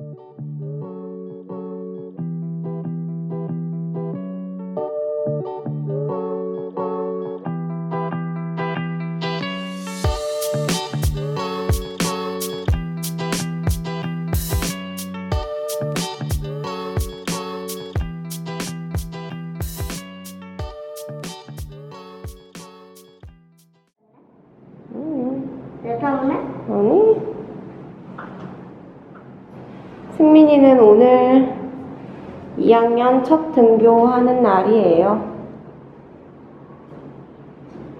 음, 승민이는 오늘 2학년 첫 등교하는 날이에요.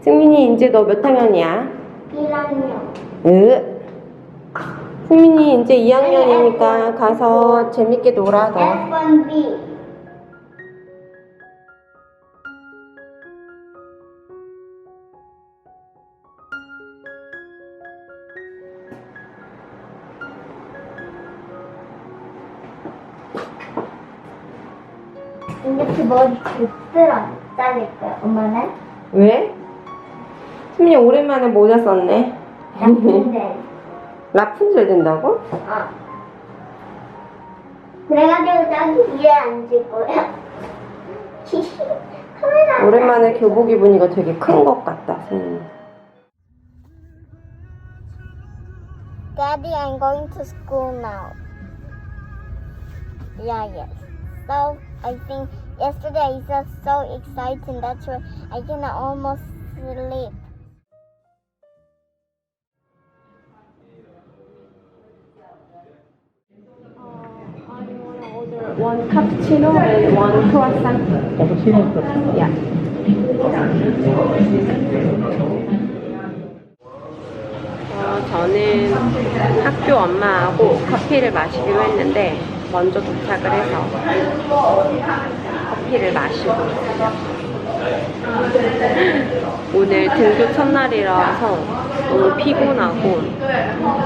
승민이 이제 너 몇 학년이야? 1학년. 으. 승민이 이제 2학년이니까 가서 재밌게 놀아 너. F1B. 이렇게 머리 빗들어 잘릴 거야. 엄마는? 왜? 승민이 오랜만에 모자 썼네. 나쁜데. 라푼젤 된다고? 어. 그래가지고 저기 위에 앉을 거야. 카메라. 오랜만에 교복 입으니까 되게 큰 것 같다, 승민이. Daddy, I'm going to school now. Yeah, yes. So I think yesterday is just so exciting. That's why I can almost sleep. One cappuccino and one croissant. Cappuccino croissant. Yeah. 어, 저는 학교 엄마하고 커피를 마시기로 했는데 먼저 도착을 해서 커피를 마시고 오늘 등교 첫날이라서 너무 피곤하고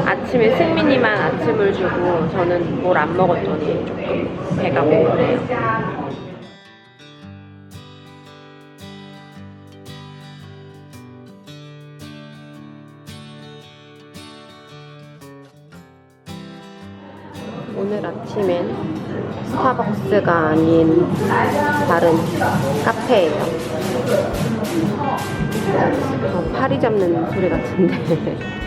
아침에 승민이만 아침을 주고 저는 뭘 안 먹었더니 조금 배가 고프네요. 아침엔 스타벅스가 아닌 다른 카페예요. 어, 파리 잡는 소리 같은데.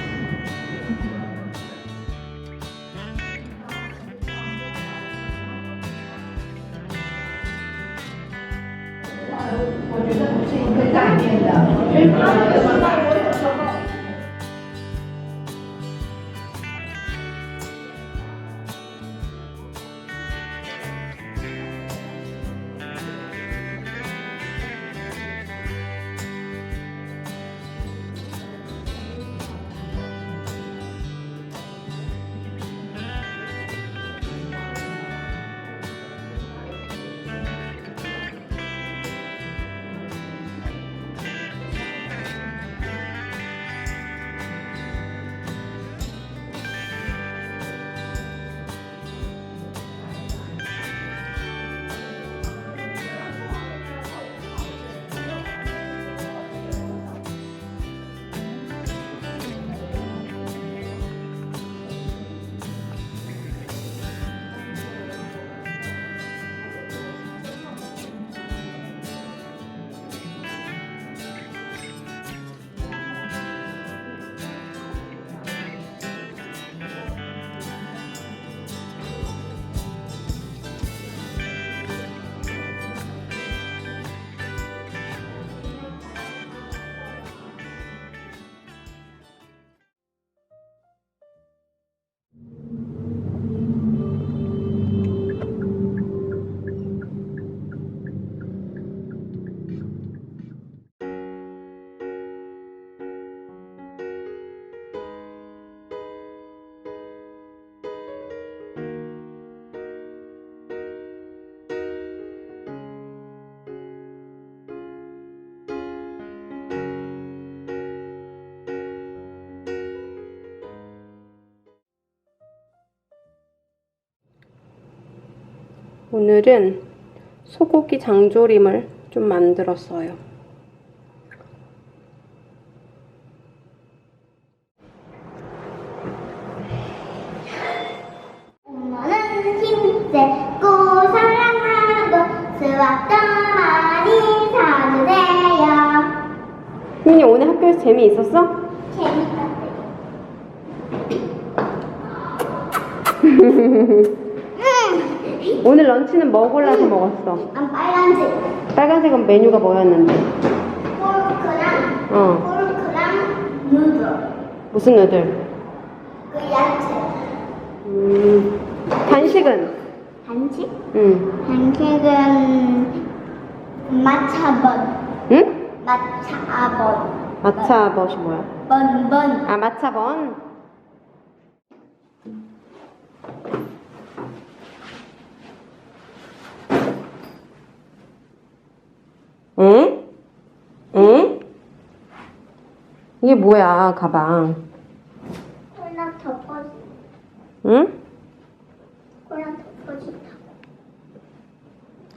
오늘은 소고기 장조림을 좀 만들었어요. 민이 오늘 학교에서 재미있었어? 재밌었어요. 오늘 런치는 뭐 골라서 먹었어? 난 빨간색. 빨간색은 메뉴가 뭐였는데? 포르크랑 어. 포르크랑 누들. 무슨 누들? 그 야채. 음. 간식은? 간식? 응. 간식은 마차번. 응? 마차번. 마차 버시 뭐야? 번번. 아 마차번. 응? 응? 이게 뭐야 가방? 콜라 덮어지. 응? 콜라 덮어지.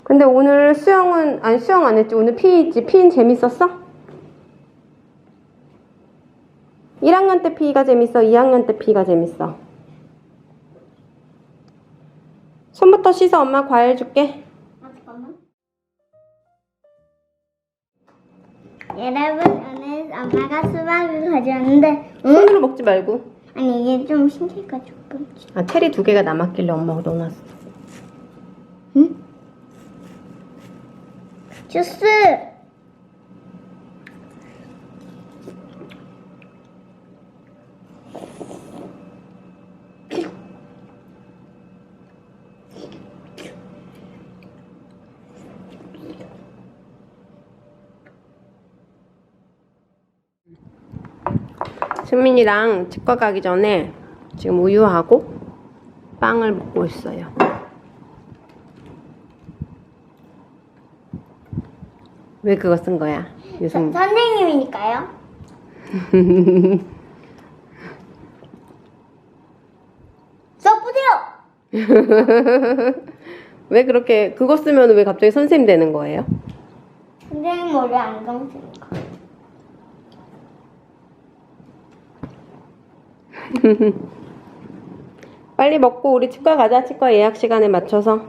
근데 오늘 수영은 아니 수영 안 했지 오늘 피 있지 피인 재밌었어? 1학년 때 피가 재밌어 2학년 때 피가 재밌어 손부터 씻어 엄마 과일 줄게 여러분 오늘 엄마가 수박을 가져왔는데 응? 손으로 먹지 말고 아니 이게 좀 신기해가지고 아 체리 두 개가 남았길래 엄마가 넣어놨어 응? 주스 승민이랑 치과 가기 전에 지금 우유하고 빵을 먹고 있어요. 왜 그거 쓴 거야 선- 유승 선생님이니까요. 써보세요. 왜 그렇게 그거 쓰면 왜 갑자기 선생님 되는 거예요? 선생님 머리 안경 쓰니 빨리 먹고 우리 치과 가자. 치과 예약 시간에 맞춰서.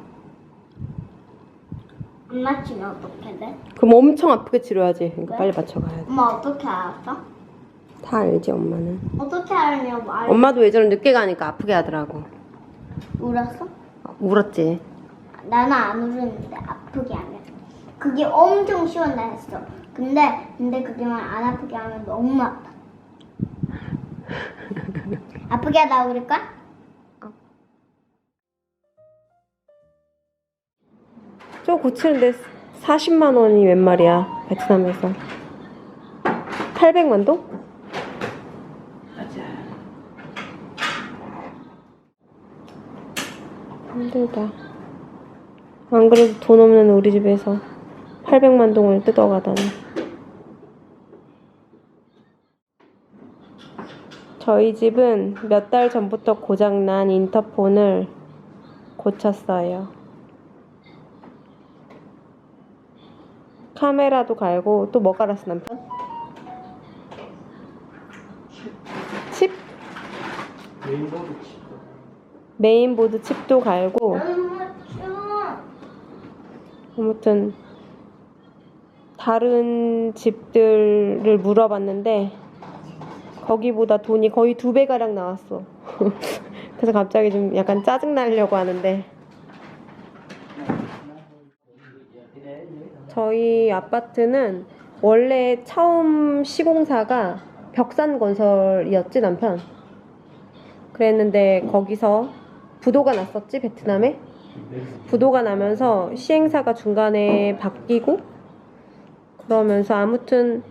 안 맞추면 어떻게 돼? 그럼 엄청 아프게 치료하지. 그러니까 왜? 빨리 맞춰 가야 돼. 엄마 어떻게 알았어? 다 알지 엄마는. 어떻게 알냐고 알 엄마도 예전에 늦게 가니까 아프게 하더라고. 울었어? 어, 울었지. 나는 안 울었는데 아프게 하면 그게 엄청 시원다 했어 근데 근데 그게만 안 아프게 하면 너무 아파 아프게 하다고 그럴까? 저 고치는데 40만 원이 웬 말이야. 베트남에서. 800만 동? 힘들다. 안 그래도 돈 없는 우리 집에서 800만 동을 뜯어가다니. 저희 집은 몇 달 전부터 고장난 인터폰을 고쳤어요. 카메라도 갈고 또 뭐 갈았어 남편? 칩? 메인보드 칩. 메인보드 칩도 갈고 아무튼 다른 집들을 물어봤는데 거기보다 돈이 거의 두 배가량 나왔어. 그래서 갑자기 좀 약간 짜증 나려고 하는데. 저희 아파트는 원래 처음 시공사가 벽산 건설이었지 남편? 그랬는데 거기서 부도가 났었지 베트남에? 부도가 나면서 시행사가 중간에 바뀌고 그러면서 아무튼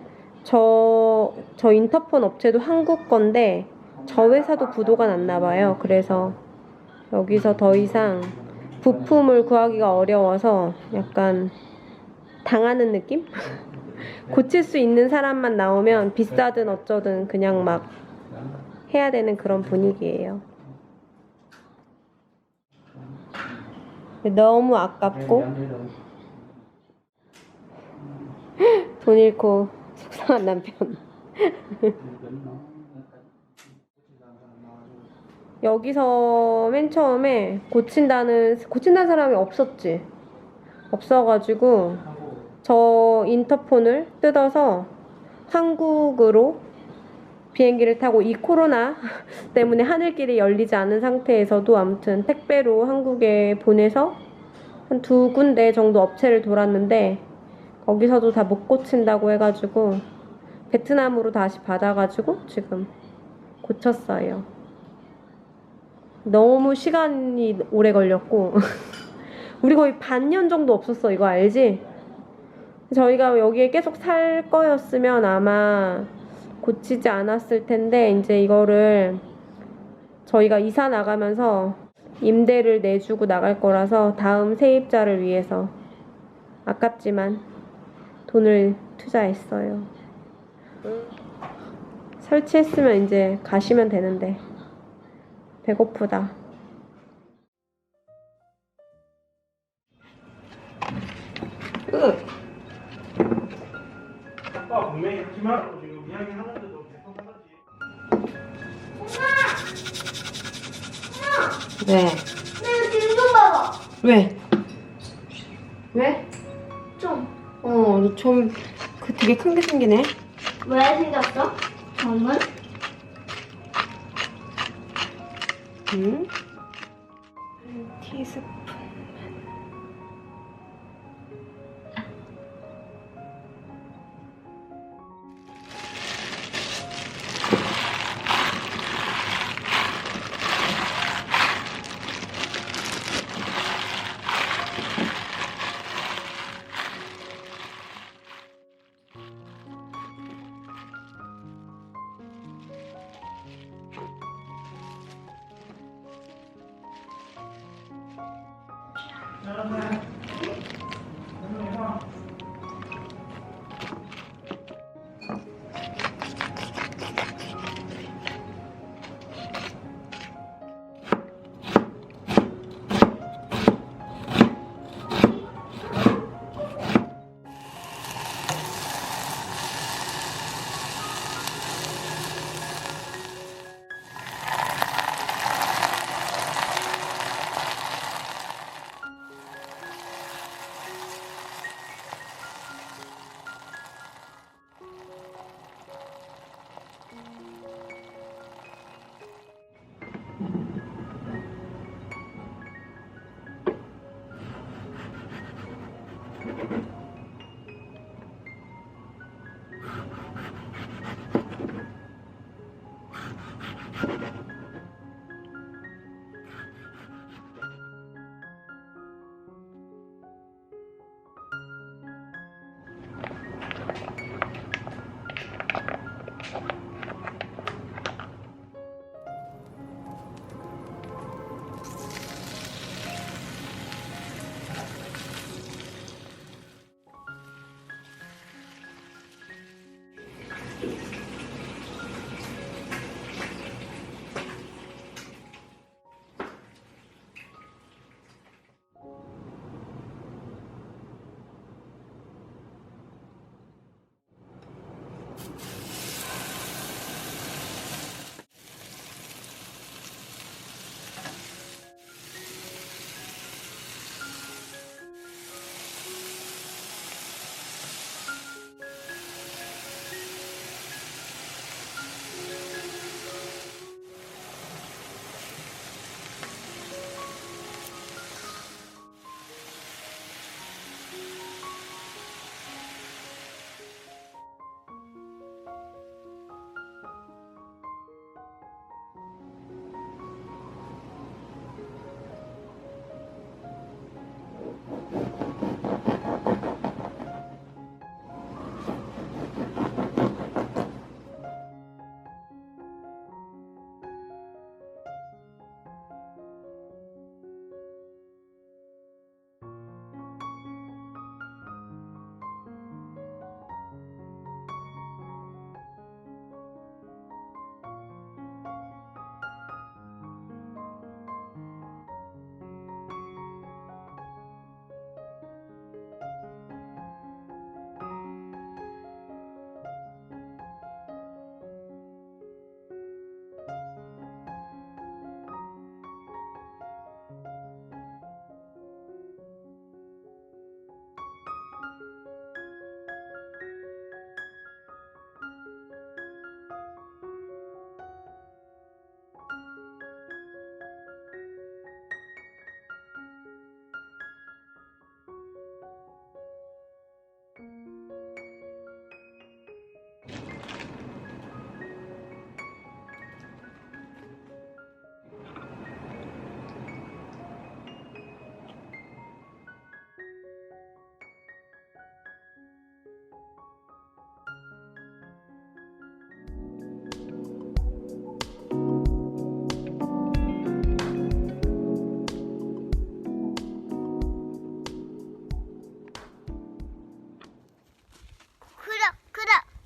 저, 저 인터폰 업체도 한국 건데 저 회사도 부도가 났나 봐요. 그래서 여기서 더 이상 부품을 구하기가 어려워서 약간 당하는 느낌? 고칠 수 있는 사람만 나오면 비싸든 어쩌든 그냥 막 해야 되는 그런 분위기예요. 너무 아깝고 돈 잃고 속상한 남편. 여기서 맨 처음에 고친다는 고친다는 사람이 없었지. 없어가지고 저 인터폰을 뜯어서 한국으로 비행기를 타고 이 코로나 때문에 하늘길이 열리지 않은 상태에서도 아무튼 택배로 한국에 보내서 한 두 군데 정도 업체를 돌았는데 거기서도 다 못 고친다고 해가지고 베트남으로 다시 받아가지고 지금 고쳤어요. 너무 시간이 오래 걸렸고 우리 거의 반년 정도 없었어 이거 알지? 저희가 여기에 계속 살 거였으면 아마 고치지 않았을 텐데 이제 이거를 저희가 이사 나가면서 임대를 내주고 나갈 거라서 다음 세입자를 위해서 아깝지만 돈을 투자했어요. 설치했으면 이제 가시면 되는데 배고프다. 으. 아빠 분명히 하지 말라고 지금 이야기 하는데도 계속 하지. 왜? 내 등좀 봐봐. 왜? 왜? 좀. 어, 너좀 그 되게 큰 게 생기네. 왜 생겼어? 점은? 음?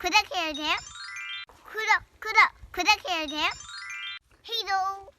구독해야 돼요? 구독, 구독, 구독해야 돼요? 헤이도